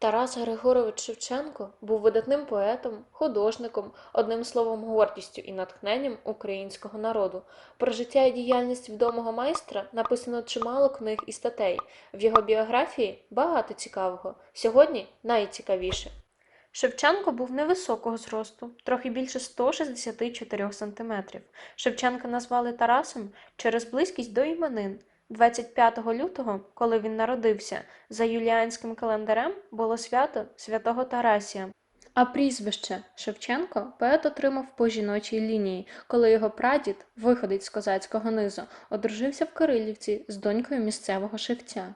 Тарас Григорович Шевченко був видатним поетом, художником, одним словом, гордістю і натхненням українського народу. Про життя і діяльність відомого майстра написано чимало книг і статей. В його біографії багато цікавого. Сьогодні найцікавіше. Шевченко був невисокого зросту, трохи більше 164 см. Шевченка назвали Тарасом через близькість до іменин. 25 лютого, коли він народився, за юліанським календарем було свято святого Тарасія. А прізвище Шевченко поет отримав по жіночій лінії, коли його прадід, виходить з козацького низу, одружився в Кирилівці з донькою місцевого шевця.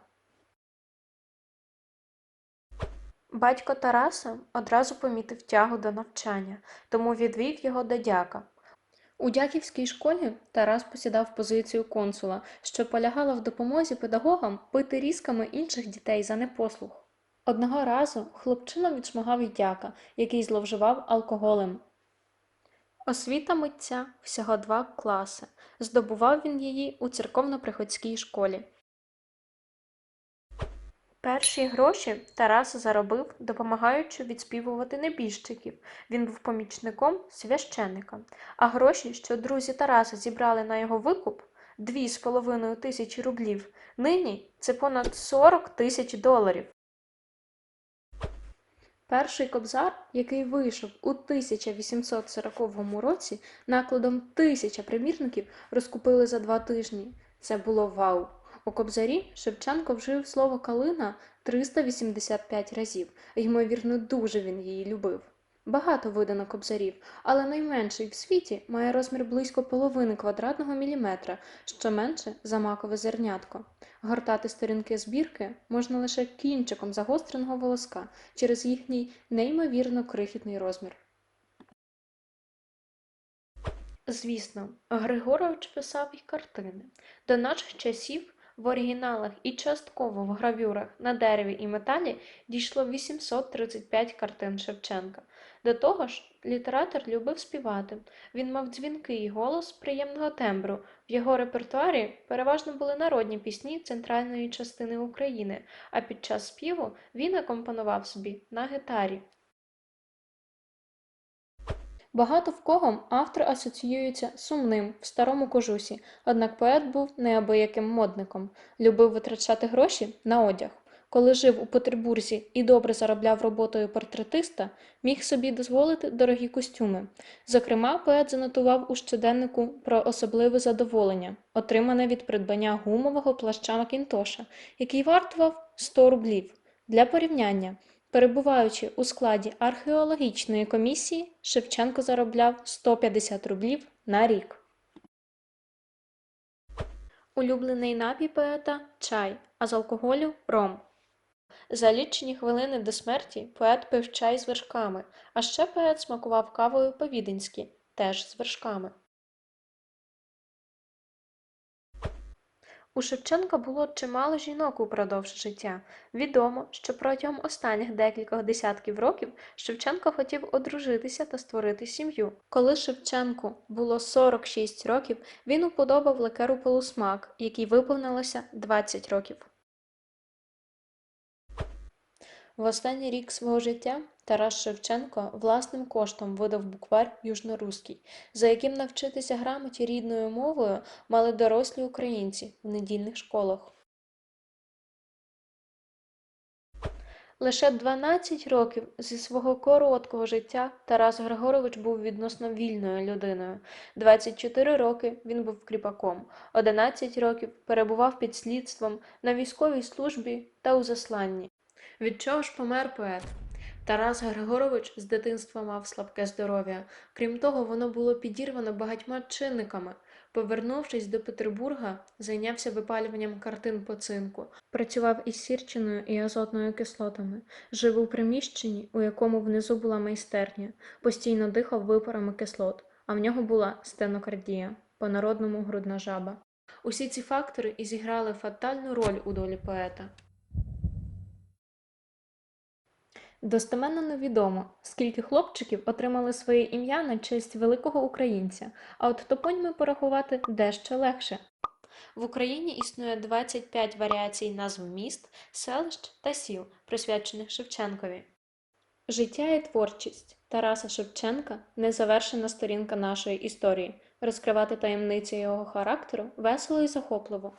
Батько Тараса одразу помітив тягу до навчання, тому відвів його до дяка. У дяківській школі Тарас посідав позицію консула, що полягала в допомозі педагогам пити різками інших дітей за непослух. Одного разу хлопчина відшмагав дяка, який зловживав алкоголем. Освіта митця всього два класи. Здобував він її у церковно-приходській школі. Перші гроші Тарас заробив, допомагаючи відспівувати небіжчиків. Він був помічником священника. А гроші, що друзі Тараса зібрали на його викуп, дві з половиною тисячі рублів, нині це понад 40 тисяч доларів. Перший кобзар, який вийшов у 1840 році, накладом тисяча примірників розкупили за два тижні. Це було вау! У кобзарі Шевченко вжив слово калина 385 разів, ймовірно, дуже він її любив. Багато видано кобзарів, але найменший в світі має розмір близько половини квадратного міліметра, що менше за макове зернятко. Гортати сторінки збірки можна лише кінчиком загостреного волоска через їхній неймовірно крихітний розмір. Звісно, Григорович писав і картини. До наших часів в оригіналах і частково в гравюрах на дереві і металі дійшло 835 картин Шевченка. До того ж, літератор любив співати. Він мав дзвінкий голос приємного тембру. В його репертуарі переважно були народні пісні центральної частини України, а під час співу він акомпонував собі на гітарі. Багато в кого автор асоціюється сумним в старому кожусі, однак поет був неабияким модником, любив витрачати гроші на одяг. Коли жив у Петербурзі і добре заробляв роботою портретиста, міг собі дозволити дорогі костюми. Зокрема, поет занотував у щоденнику про особливе задоволення, отримане від придбання гумового плаща Макінтоша, який вартував 100 рублів. Для порівняння, перебуваючи у складі археологічної комісії, Шевченко заробляв 150 рублів на рік. Улюблений напій поета чай, а з алкоголю ром. За лічені хвилини до смерті поет пив чай з вершками, а ще поет смакував кавою по-віденськи, теж з вершками. У Шевченка було чимало жінок упродовж життя. Відомо, що протягом останніх декількох десятків років Шевченко хотів одружитися та створити сім'ю. Коли Шевченку було 46 років, він уподобав лекеру полусмак, якій виповнилося 20 років. В останній рік свого життя Тарас Шевченко власним коштом видав буквар Южноруський, за яким навчитися грамоті рідною мовою мали дорослі українці в недільних школах. Лише 12 років зі свого короткого життя Тарас Григорович був відносно вільною людиною. 24 роки він був кріпаком, 11 років перебував під слідством на військовій службі та у засланні. Від чого ж помер поет? Тарас Григорович з дитинства мав слабке здоров'я. Крім того, воно було підірвано багатьма чинниками. Повернувшись до Петербурга, зайнявся випалюванням картин по цинку, працював із сірчиною і азотною кислотами, жив у приміщенні, у якому внизу була майстерня, постійно дихав випарами кислот, а в нього була стенокардія, по-народному грудна жаба. Усі ці фактори і зіграли фатальну роль у долі поета. Достеменно невідомо, скільки хлопчиків отримали своє ім'я на честь великого українця, а от топоніми порахувати дещо легше. В Україні існує 25 варіацій назв міст, селищ та сіл, присвячених Шевченкові. Життя і творчість Тараса Шевченка незавершена сторінка нашої історії. Розкривати таємниці його характеру весело і захопливо.